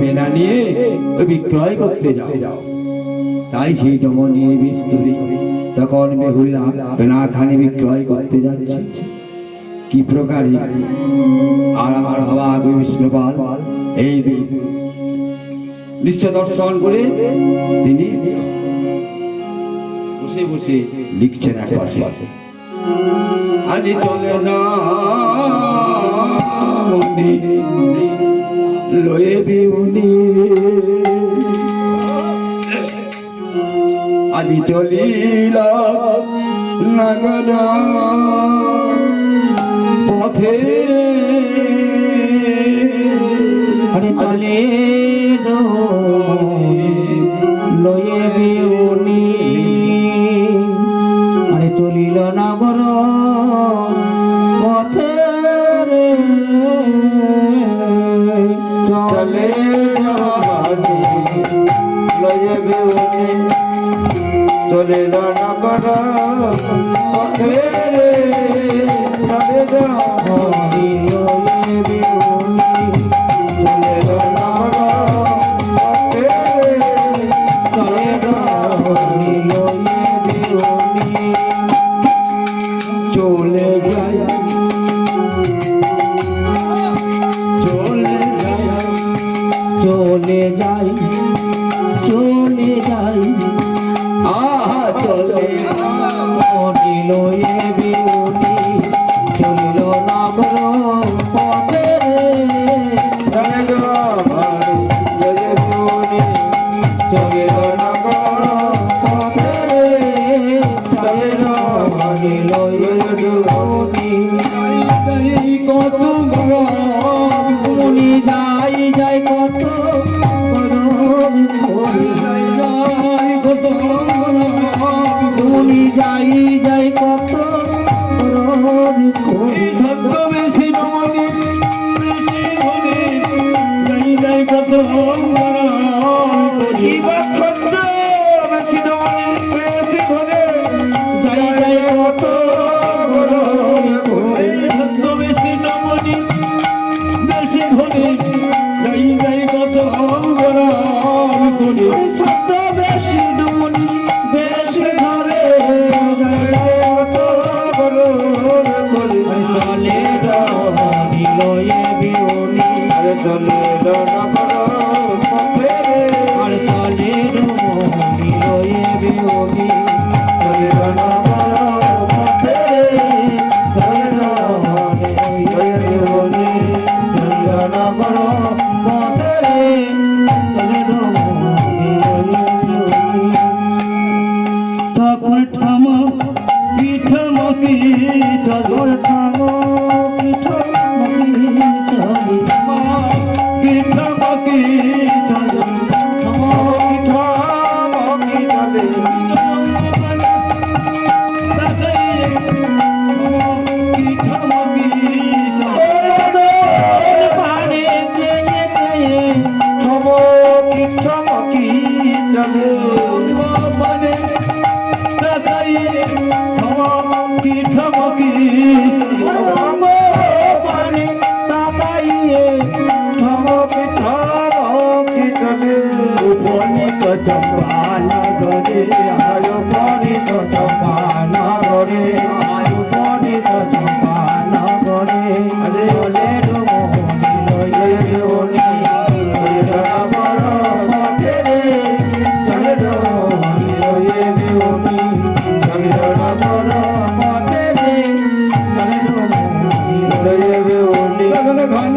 বেলা নিয়ে বিক্রয় করতে যাও। তাই সেই ডম নিয়ে বিস্তুরি তখন বেহুলা বেনাখানি বিক্রয় করতে যাচ্ছে। কি প্রকারে? আর আমার বাবা বিষ্ণুপাল এই দৃশ্য দর্শন করে তিনি বসে বসে লিখছেন এক পাশে। আজ চলে না মনি লয়ে বিউনি। আজি চলিল নগর রাধা কত মুনি যাই যাই কত মুনি যাই যাই কত চলে বিউনি চলে গো পানা ধরে আয় পরে যত পানা ধরে আয় পরে যত পানা ধরে আরে ওলে রোমনি লয়ে ওলে ওলে রাবর মতে চলে রোমনি লয়ে বিউনি চলে রাবর মতে চলে রোমনি লয়ে বিউনি ঘন ঘন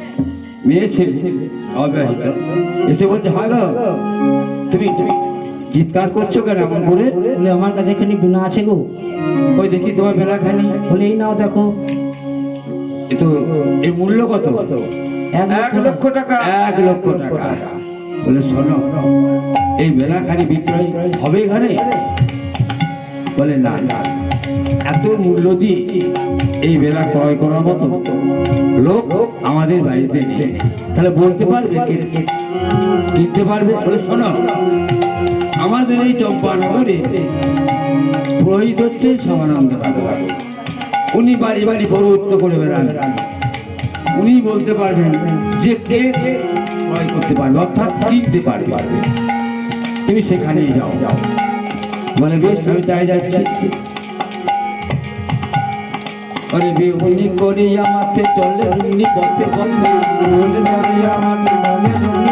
মেয়ে ছেলে অবিবাহিত এসে বলছে হ্যাঁ গো, তুমি চিৎকার করছ কেন এমন করে? বলে আমার কাছে এখানে বিনা আছে গো। ওই দেখি তোমার ভেড়া খানি বলে এই নাও দেখো। এ তো এর মূল্য কত? এক এক লক্ষ টাকা। এক লক্ষ টাকা। বলে শোনো এই মেলাখানি বিক্রয় হবে এখানে? বলে, না না, এত মূল্য দিয়ে এই বেলা ক্রয় করার মতো লোক আমাদের বাড়িতে তাহলে বলতে পারবে কিনতে পারবে? বলে, শোনো, আমাদের এই চম্পানগরে পুরোহিত হচ্ছে সমানন্দ উনি বাড়ি বাড়ি উত্তর করে বেড়ান। উনি বলতে পারবেন যে কে ক্রয় করতে পারবে, অর্থাৎ কিনতে পারবে। তুমি সেখানেই যাও যাও। মানে বেশ আমি তাই যাচ্ছি। আরে বেউনি করি আমাতে চলে, উনি পথে পথে আমাতে চলে রুনি